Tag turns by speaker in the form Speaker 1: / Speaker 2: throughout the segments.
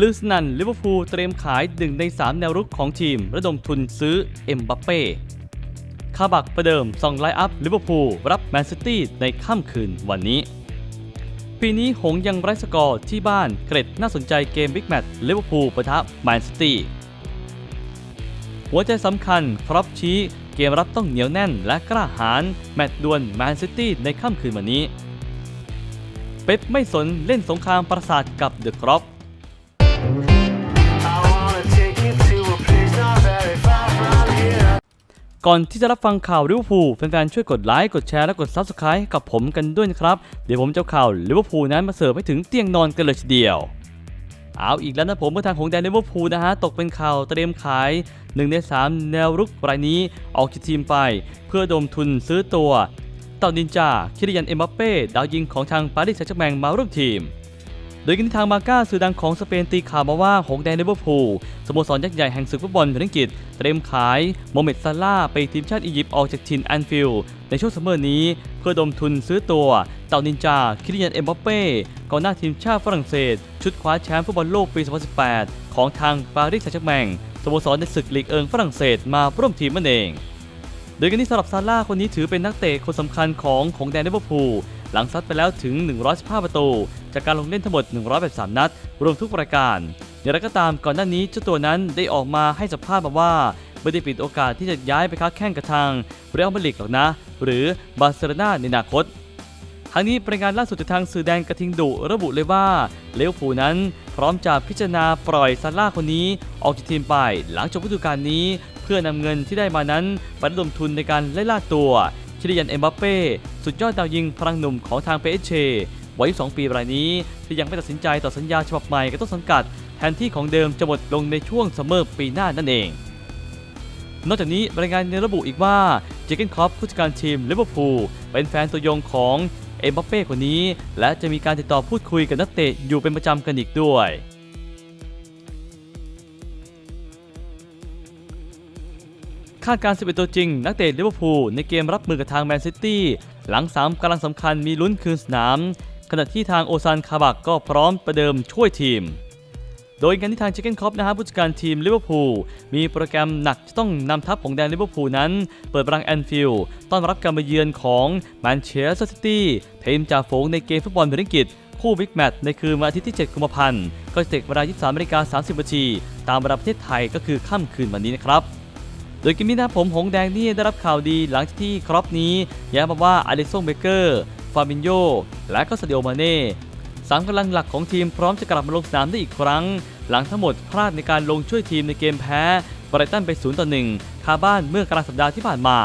Speaker 1: ลือสนันลิเวอร์พูลเตรียมขายหนึ่งใน 3 แนวรุกของทีม ระดมทุนซื้อเอ็มบัปเป้คาบักประเดิมส่องไลน์อัพลิเวอร์พูลรับแมนซิตี้ในค่ำคืนวันนี้ ปีนี้หงยังไร้สกอร์ที่บ้านเกร็ดน่าสนใจเกมบิ๊กแมตช์ลิเวอร์พูลปะทะแมนซิตี้หัวใจสำคัญครอปชี้เกมรับต้องเหนียวแน่นและกล้าหาญแมตช์ดวลแมนซิตี้ในค่ำคืนวันนี้ เป๊ปไม่สนเล่นสงครามประสาทกับเดอะครอป ก่อนที่จะรับฟังข่าวลิเวอร์พูลแฟนๆช่วยกดไลค์กดแชร์และกด Subscribe ให้กับผมกันด้วยนะครับ เดี๋ยวผมจะข่าวลิเวอร์พูลนั้นมาเสิร์ฟให้ถึงเตียงนอนกันเลยทีเดียว เอาอีกแล้วนะผมเมื่อทางของแดนลิเวอร์พูลนะฮะ ตกเป็นข่าวเตรียมขาย 1 ใน 3 แนวรุกรายนี้ออกจากทีมไป เพื่อดมทุนซื้อตัวเต่านินจาคิริยันเอ็มบัปเป้ดาวยิงของทางปารีสแซงต์แชร์แมงมาร่วมทีม โดยกันที่ทางมาก้าสื่อดังของสเปนตีข่าวมาว่าหงแดงลิเวอร์พูลสโมสรยักษ์ใหญ่แห่งศึกฟุตบอลอังกฤษเตรียมขายโมเมดซาลาไปทีมชาติอียิปต์ออกจากทินแอนฟิลด์ในช่วงซัมเมอร์นี้ เพื่อดมทุนซื้อตัว เต่านินจา คิริยันเอ็มบัปเป้กองหน้าทีมชาติฝรั่งเศส ชุดคว้าแชมป์ฟุตบอลโลกปี 2018 ของทางปารีสแซงต์แชร์แมงสโมสรในศึกลีกเอิงฝรั่งเศสมาร่วมทีมนั่นเอง โดยกันที่สำหรับซาร่าคนนี้ถือเป็นนักเตะคนสำคัญของของแดนเวอร์พูล หลังซัดไปแล้วถึง 115 ประตู จากการลงเล่นทั้งหมด 183 นัด รวมทุกรายการอย่างไรก็ตามก่อนหน้านี้เจ้าตัวนั้นได้ออกมาให้สัมภาษณ์มาว่าไม่ได้ปิดโอกาสที่จะย้ายไปค้าแข่งกับทางเรอัลมาดริดหรอกนะ หรือบาร์เซโลนาในอนาคตทั้งนี้รายงานล่าสุดจากทางสื่อแดงกระทิงดุระบุเลยว่าเลวผูนั้น พร้อมจะพิจารณาปล่อยซาร่าคนนี้ ออกจากทีมไปหลังจบฤดูกาลนี้ เพื่อนำเงินที่ได้มานั้นไประดมทุนในการไล่ล่าตัว คิริยันเอ็มบัปเป้สุดยอดดาวยิงพลังหนุ่มของทางเปเชวัย22ปีรายนี้ ที่ยังไม่ตัดสินใจต่อสัญญาฉบับใหม่กับต้นสังกัด แทนที่ของเดิมจะหมดลงในช่วงซัมเมอร์ปีหน้านั่นเอง นอกจากนี้รายงานยังระบุอีกว่าเจเกนคอปผู้จัดการทีมลิเวอร์พูลเป็นแฟนตัวยงของเอ็มบัปเป้คนนี้ และจะมีการติดต่อพูดคุยกับนักเตะอยู่เป็นประจำกันอีกด้วย คาดการ 11 ตัวจริง นักเตะลิเวอร์พูลในเกมรับมือกับทางแมนซิตี้หลัง 3กำลังสำคัญมีลุ้นคืนสนาม ขณะที่ทางโอซานคาบักก็พร้อมประเดิมช่วยทีม โดยการที่ทางเชคเกนคอปนะฮะผู้จัดการทีมลิเวอร์พูลมีโปรแกรมหนักจะต้องนำทัพของแดนลิเวอร์พูลนั้น เปิดรังแอนฟิลด์ต้อนรับการมาเยือนของแมนเชสเตอร์ซิตี้ทีมจ่าฝูงในเกมฟุตบอลเมร์ลีกคู่บิ๊กแมตช์ในคืนวันอาทิตย์ที่ 7 กุมภาพันธ์ ก็จะเตะเวลา 23นาฬิกา30นาทีตามเวลาประเทศไทยก็คือค่ำคืนวันนี้นะครับ โดยกิมมี่หน้าผมหงแดงนี่ได้รับข่าวดีหลังจากที่ครอปนี้ย้ำมาว่าอลิซงเบเกอร์ ฟาบินโยและก็สเดียมาเน่สามกำลังหลักของทีมพร้อมจะกลับมาลงสนามได้อีกครั้ง หลังทั้งหมดพลาดในการลงช่วยทีมในเกมแพ้ไบรตันไป0ต่อ1คาบ้านเมื่อกลางสัปดาห์ที่ผ่านมา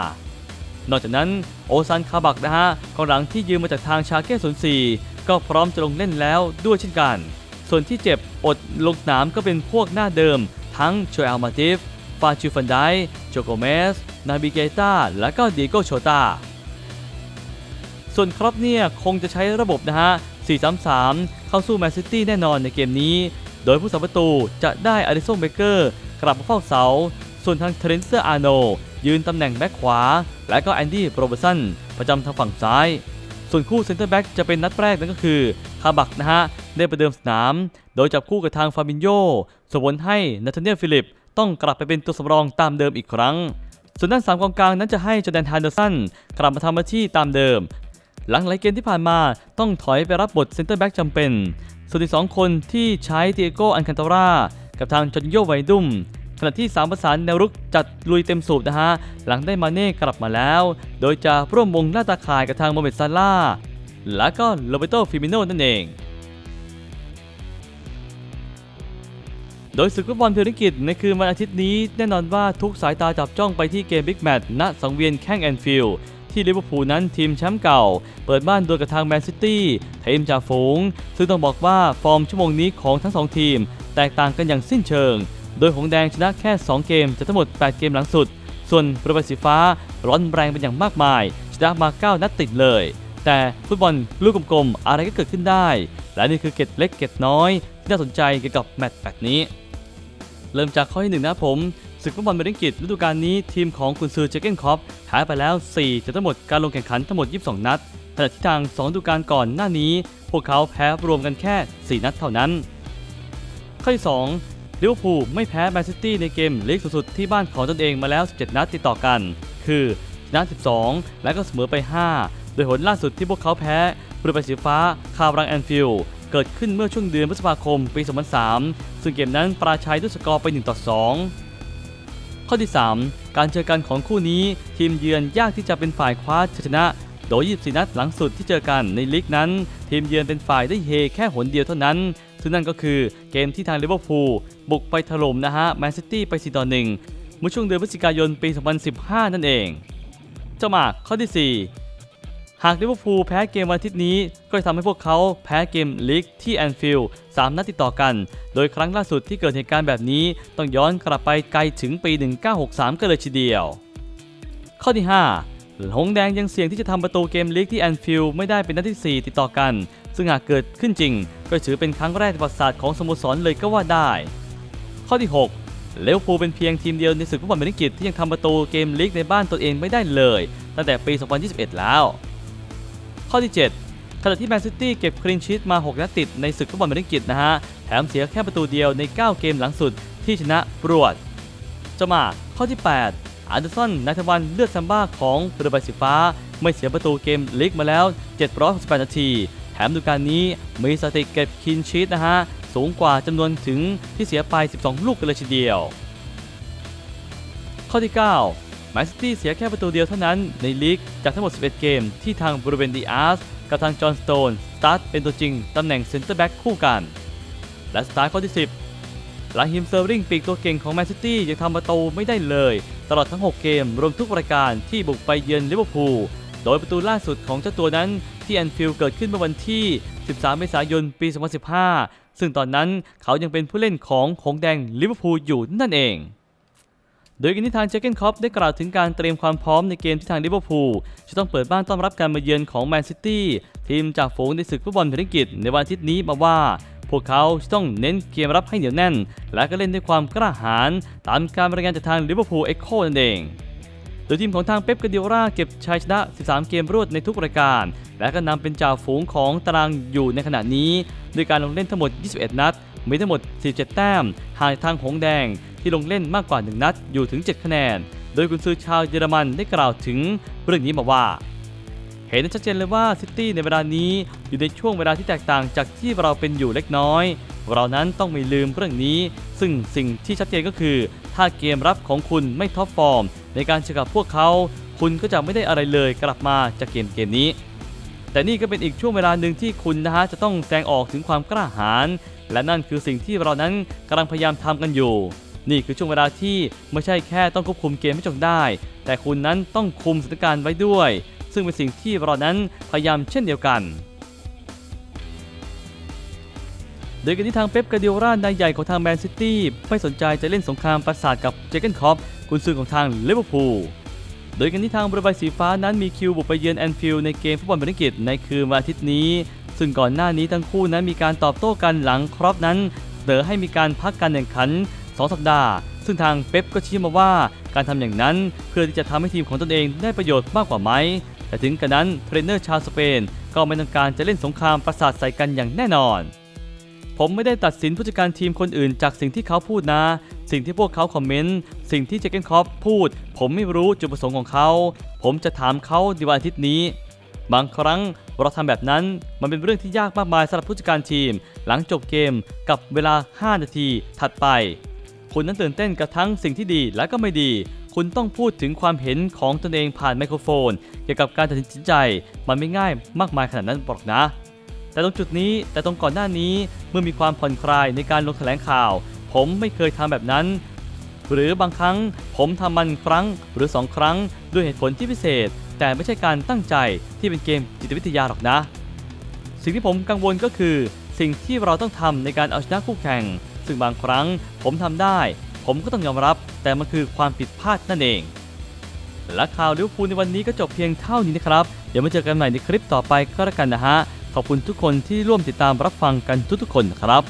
Speaker 1: นอกจากนั้นโอซันคาบักนะฮะกองหลังที่ยืมมาจากทางชาเก้04ก็พร้อมจะลงเล่นแล้วด้วยเช่นกัน ส่วนที่เจ็บอดลงสนามก็เป็นพวกหน้าเดิม ทั้งโชเอลมาติฟ ฟาชิฟันไดโจโกเมส นาบิเกตาและก็ดีโกโชตาส่วนครอปเนี่ยคงจะใช้ระบบนะฮะ 4-3-3 เข้าสู้แมนซิตี้แน่นอนในเกมนี้ โดยผู้สัประตูจะได้อลิซงเบเกอร์ กลับมาเฝ้าเสา ส่วนทางเทรนเซอร์อาร์โน ยืนตำแหน่งแบ็คขวา และก็แอนดี้โรเบร์สันประจำทางฝั่งซ้าย ส่วนคู่เซนเตอร์แบ็กจะเป็นนัดแรกนั่นก็คือ คาบักนะฮะ ได้ประเดิมสนาม โดยจับคู่กับทางฟาบินโยส่งผลให้นาธาเนียลฟิลิป ต้องกลับไปเป็นตัวสำรองตามเดิมอีกครั้ง ส่วนด้านสามกองกลางนั้นจะให้จอแดนฮานเดอร์สันกลับมาทำหน้าที่ตามเดิม หลังหลายเกมที่ผ่านมาต้องถอยไปรับบทเซนเตอร์แบ็กจำเป็น ส่วนอีกสองคนที่ใช้เตียโกอันคันตาร่ากับทางจอนโยไวดุมขณะที่สามประสานแนวรุกจัดลุยเต็มสูบนะฮะ หลังได้มาเน่กลับมาแล้ว โดยจะร่วมวงหน้าตาข่ายกับทางโมเมดซาร่าและก็โรเบโตฟิมิโนนั่นเอง โดยศึกฟุตบอลพรีเมียร์ลีกในคืนวันอาทิตย์นี้แน่นอนว่าทุกสายตาจับจ้องไปที่เกมบิ๊กแมตช์ณสังเวียนแข้งแอนฟิลด์ที่ลิเวอร์พูลนั้นทีมแชมป์เก่า เปิดบ้านโดยกับทางแมนซิตี้ทีมจ่าฝูง ซึ่งต้องบอกว่าฟอร์มชั่วโมงนี้ของทั้งสองทีม แตกต่างกันอย่างสิ้นเชิง โดยหงแดงชนะแค่ 2 เกมจากทั้งหมด 8 เกมหลังสุด ส่วนประบสีฟ้าร้อนแรงเป็นอย่างมากมายชนะมา 9 นัดติดเลย แต่ฟุตบอลลูกกลมๆอะไรก็เกิดขึ้นได้ และนี่คือเกตเล็กเกตน้อย ที่น่าสนใจเกี่ยวกับแมตช์แบบนี้ เริ่มจากข้อที่หนึ่งนะผมศึกฟุตบอลเบรนกิตฤดูกาลนี้ทีมของคุณซือเจเกนคอปแพ้ไปแล้ว 4 จากทั้งหมดการลงแข่งขันทั้งหมด 22 นัดขณะที่ทาง2ฤดูกาลก่อนหน้านี้ พวกเขาแพ้รวมกันแค่ 4 นัดเท่านั้น ข้อที่2ลิเวอร์พูลไม่แพ้แมนซิตี้ในเกมลีกสุดที่บ้านของตนเองมาแล้ว 17 นัดติดต่อกัน คือชนะ12 และก็เสมอไป 5 โดยผลล่าสุดที่พวกเขาแพ้บริบาสีฟ้าคารังแอนฟิลเกิดขึ้นเมื่อช่วงเดือนพฤษภาคมปี 2003 ซึ่งเกมนั้นปราชัยด้วยสกอร์ไป1ต่อ2ข้อที่ 3 การเจอกันของคู่นี้ ทีมเยือนยากที่จะเป็นฝ่ายคว้าชัยชนะ โดย 24 นัดหลังสุดที่เจอกันในลีกนั้น ทีมเยือนเป็นฝ่ายได้เฮแค่หนเดียวเท่านั้นซึ่งนั่นก็คือเกมที่ทางลิเวอร์พูลบุกไปถล่มนะฮะแมนซิตี้ไป4ต่อ1เมื่อช่วงเดือนพฤศจิกายนปี 2015 นั่นเองเจ้าหมากข้อที่ 4 หากลิเวอร์พูลแพ้เกมวันอาทิตย์นี้ ก็จะทำให้พวกเขาแพ้เกมลีกที่แอนฟิลด์3นัดติดต่อกัน โดยครั้งล่าสุดที่เกิดเหตุการณ์แบบนี้ ต้องย้อนกลับไปไกลถึงปี 1963 กันเลยทีเดียว ข้อที่ 5 หงแดงยังเสี่ยงที่จะทำประตูเกมลีกที่แอนฟิลด์ไม่ได้เป็นนัดที่ 4 ติดต่อกัน ซึ่งหากเกิดขึ้นจริง ก็ถือเป็นครั้งแรกในประวัติศาสตร์ของสโมสรเลยก็ว่าได้ ข้อที่ 6เลเวอร์พูลเป็นเพียงทีมเดียวในศึกฟุตบอลเมริกิตที่ยังทำประตูเกมลีกในบ้านตนเองไม่ได้เลย ตั้งแต่ปี 2021 แล้ว ข้อที่ 7 ขณะที่แมนซิตี้เก็บคลีนชีตมา 6 นัดติดในศึกฟุตบอลเมริกิตนะฮะ แถมเสียแค่ประตูเดียวใน 9 เกมหลังสุดที่ชนะปรวดจะมาข้อที่ 8 อันเดอร์สันนัทวันเลือดซัมบ้าของเรือใบสีฟ้า ไม่เสียประตูเกมลีกมาแล้ว 768 นาที แถมดูการนี้มีสถิติเก็บคลีนชีตนะฮะ สูงกว่าจำนวนถึงที่เสียไป 12 ลูกกันเลยทีเดียว ข้อที่ 9 นซิตี้เสียแค่ประตูเดียวเท่านั้นในลีกจากทั้งหมด 11 เกม ที่ทางบรูเวนดีอาร์สกับทางจอห์นสโตนสตาร์ทเป็นตัวจริงตำแหน่งเซ็นเตอร์แบ็กคู่กัน และสตาร์ทข้อที่ 10ลาฮิมเซอร์ริงปีกตัวเก่งของแมนซิตี้ยังทำประตูไม่ได้เลย ตลอดทั้ง 6 เกม รวมทุกรายการที่บุกไปเยือนลิเวอร์พูลโดยประตูล่าสุดของเจ้าตัวนั้นที่แอนฟิลด์เกิดขึ้นเมื่อวันที่ 13 เมษายน ปี 2015 ซึ่งตอนนั้นเขายังเป็นผู้เล่นของหงแดงลิเวอร์พูลอยู่นั่นเอง โดยกันที่ทางเจเกนคอปได้กล่าวถึงการเตรียมความพร้อมในเกมที่ทางลิเวอร์พูลจะต้องเปิดบ้านต้อนรับการมาเยือนของแมนซิตี้ทีมจากฝูงในศึกฟุตบอลพรีเมียร์ลีกในวันอาทิตย์นี้มาว่า พวกเขาจะต้องเน้นเกมรับให้เหนียวแน่น และก็เล่นด้วยความกล้าหาญตามการรายงานจากทางลิเวอร์พูลเอ็กโคนั่นเองโดยทีมของทางเป๊ปกาเดียร่าเก็บชัยชนะ 13 เกมรวดในทุกรายการ และก็นำเป็นจ่าฝูงของตารางอยู่ในขณะนี้ด้วยการลงเล่นทั้งหมด 21 นัด มีทั้งหมด 47 แต้มห่างทางหงแดง ที่ลงเล่นมากกว่า 1 นัดอยู่ถึง 7 คะแนน โดยกุนซือชาวเยอรมันได้กล่าวถึงเรื่องนี้มาว่า เห็นชัดเจนเลยว่าซิตี้ในเวลานี้อยู่ในช่วงเวลาที่แตกต่างจากที่เราเป็นอยู่เล็กน้อยเรานั้นต้องไม่ลืมเรื่องนี้ ซึ่งสิ่งที่ชัดเจนก็คือ ถ้าเกมรับของคุณไม่ท็อปฟอร์ม ในการเจอกับพวกเขา คุณก็จะไม่ได้อะไรเลยกลับมาจากเกมเกมนี้ แต่นี่ก็เป็นอีกช่วงเวลาหนึ่งที่คุณนะฮะจะต้องแสดงออกถึงความกล้าหาญและนั่นคือสิ่งที่เรานั้นกำลังพยายามทำกันอยู่ นี่คือช่วงเวลาที่ไม่ใช่แค่ต้องควบคุมเกมให้จงได้ แต่คุณนั้นต้องคุมสถานการณ์ไว้ด้วย ซึ่งเป็นสิ่งที่เรานั้นพยายามเช่นเดียวกันโดยกันที่ทางเป๊ปกาเดียร่านายใหญ่ของทางแมนซิตี้ไม่สนใจจะเล่นสงครามประสาทกับเจเกนคอปกุนซือของทางลิเวอร์พูล โดยกันที่ทางบริบายสีฟ้านั้นมีคิวบุกไปเยือนแอนฟิลด์ในเกมฟุตบอลบริกิตในคืนวันอาทิตย์นี้ ซึ่งก่อนหน้านี้ทั้งคู่นั้นมีการตอบโต้กันหลังครอปนั้นเสนอให้มีการพักการแข่งขัน 2 สัปดาห์ ซึ่งทางเป๊ปก็ชี้มาว่าการทำอย่างนั้นเพื่อที่จะทำให้ทีมของตนเองได้ประโยชน์มากกว่าไหม แต่ถึงกระนั้นเทรนเนอร์ชาวสเปน ก็ไม่ต้องการจะเล่นสงครามประสาทใส่กันอย่างแน่นอน ผมไม่ได้ตัดสินผู้จัดการทีมคนอื่นจากสิ่งที่เขาพูดนะ สิ่งที่พวกเขาคอมเมนต์ สิ่งที่เจเกนคอปพูด ผมไม่รู้จุดประสงค์ของเขา ผมจะถามเขาในวันอาทิตย์นี้ บางครั้งเราทำแบบนั้นมันเป็นเรื่องที่ยากมากมายสำหรับผู้จัดการทีม หลังจบเกมกับเวลา 5 นาทีถัดไป คุณนั้นตื่นเต้นกับทั้งสิ่งที่ดีและก็ไม่ดี คุณต้องพูดถึงความเห็นของตนเองผ่านไมโครโฟน เกี่ยวกับการตัดสินใจ มันไม่ง่ายมากมายขนาดนั้นหรอกนะ แต่ตรงจุดนี้แต่ตรงก่อนหน้านี้เมื่อมีความผ่อนคลายในการลงแถลงข่าว ผมไม่เคยทำแบบนั้น หรือบางครั้งผมทำมันครั้งหรือ2ครั้งด้วยเหตุผลที่พิเศษ แต่ไม่ใช่การตั้งใจที่เป็นเกมจิตวิทยาหรอกนะ สิ่งที่ผมกังวลก็คือ สิ่งที่เราต้องทำในการเอาชนะคู่แข่ง ซึ่งบางครั้งผมทำได้ ผมก็ต้องยอมรับ แต่มันคือความผิดพลาดนั่นเอง และข่าวลิเวอร์พูลในวันนี้ก็จบเพียงเท่านี้นะครับ เดี๋ยวมาเจอกันใหม่ในคลิปต่อไปก็แล้วกันนะฮะ ขอบคุณทุกคนที่ร่วมติดตามรับฟังกันทุกๆคนนะครับ